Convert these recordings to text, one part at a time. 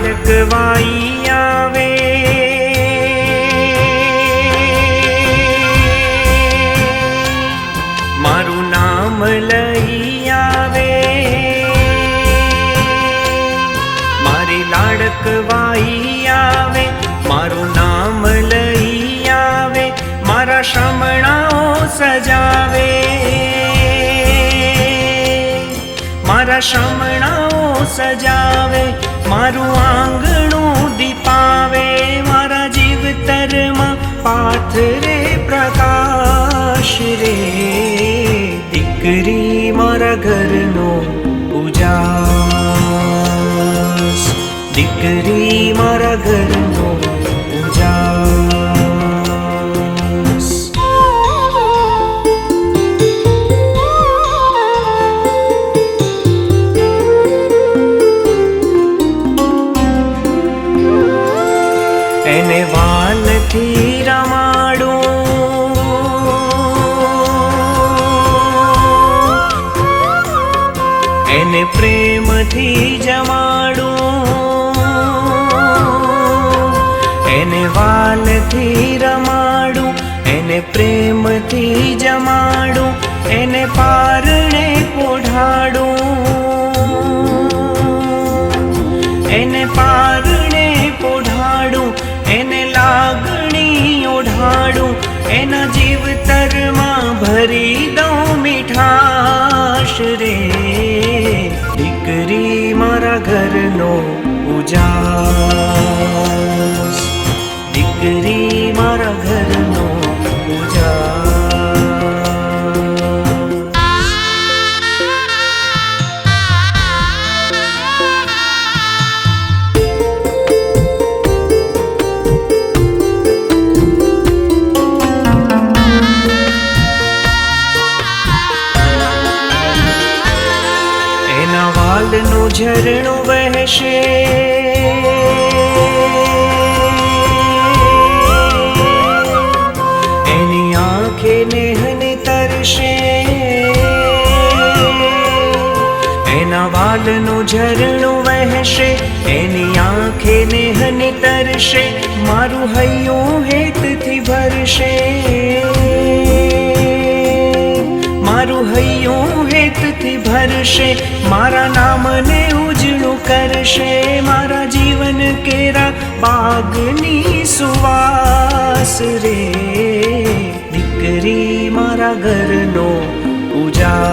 લાડકવાઈ આવે. મારું નામ લઈ આવે. મારી લાડક વાઈ આવે. મારું નામ લઈ આવે. મારા શામણાઓ સજાવે. મારા શામણાઓ સજાવે. મારું આંગણું દીપાવે મારા જીવતરમાં પાથરે પ્રકાશ રે. દીકરી મારા ઘરનો એને પ્રેમથી જમાડું. એને વાલથી રમાડું, એને પ્રેમથી જમાડું, એને પારણે પોઢાડું એને પારણે પોઢાડું એને લાગણી ઓઢાડું, એના જીવતરમાં ભરી દઉં મીઠાશ રે. ઘરનો ઉજાસ ઝરણું વહેશે. એની આંખે નેહને તરશે. એના વાલનું ઝરણું વહેશે. એની આંખે નેહને તરશે. મારું હૈયું હેતથી ભરશે. હૈયું ભરશે, મારા નામને ઉજળું કરશે, મારા જીવન કેરા બાગની સુવાસ રે. દીકરી મારા ઘરનો ઉજાસ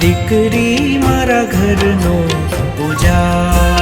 દીકરી મારા ઘરનો ઉજાસ